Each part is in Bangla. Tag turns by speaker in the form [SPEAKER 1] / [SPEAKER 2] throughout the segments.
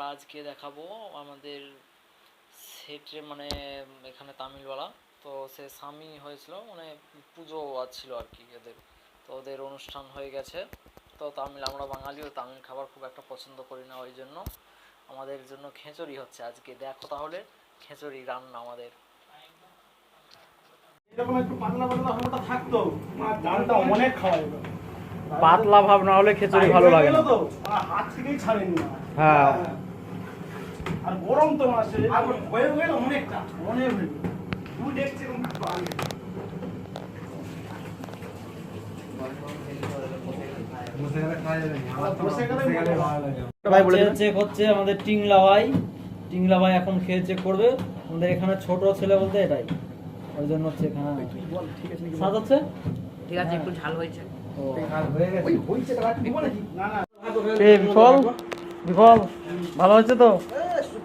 [SPEAKER 1] আমরা আজকে দেখাবো আমাদের সেটে মানে এখানে তামিলওয়ালা। তো সে স্বামী হয়েছিল মানে পুজো ছিল আর কি এদের। তো ওদের অনুষ্ঠান হয়ে গেছে। তো তামিল আমরা বাঙালিও তামিল খাবার খুব একটা পছন্দ করি না ওই জন্য। আমাদের জন্য খেচড়ি হচ্ছে আজকে। দেখো তাহলে খেচড়ি রান্না আমাদের।
[SPEAKER 2] পাতলা
[SPEAKER 1] ভাব না হলে খিচুড়ি ভালো লাগে না।
[SPEAKER 2] তো। হাত থেকেই ছাড়েনি না
[SPEAKER 1] হ্যাঁ।
[SPEAKER 2] আর গরম তো মাসে। আর হয়ে গেল অনেকটা। অনেক হয়ে গেল। তুই
[SPEAKER 1] চেক হচ্ছে আমাদের টিংলা ভাই। টিংলা ভাই এখন খেয়ে চেক করবে। আমাদের এখানে ছোট ছেলে বলতে এটাই। ওই জন্য চেক হ্যাঁ সাজাচ্ছে
[SPEAKER 3] ঠিক আছে একটু ঝাল হয়েছে।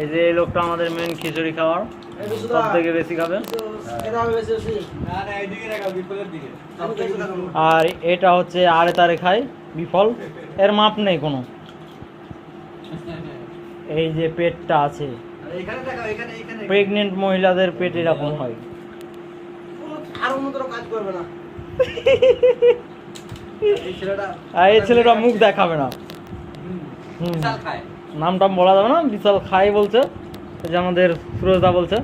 [SPEAKER 1] এই যে এই লোকটা আমাদের মেন খিচুড়ি খাওয়ার সব থেকে বেশি খাবে? আর এটা হচ্ছে আরে তারে খায় বিফল। এর মাপ নেই কোনো। এই যে পেটটা আছে। প্রেগনেন্ট মহিলাদের পেট এরকম হয়।
[SPEAKER 3] আর অন্য কাজ করবে না। এই ছেলেটা
[SPEAKER 1] আর এই ছেলেটা মুখ দেখাবে না। হুম।
[SPEAKER 3] খায়।
[SPEAKER 1] নামটাম বলা যাবে না বিশাল খাই বলছে যে আমাদের ফিরোজদা বলছে।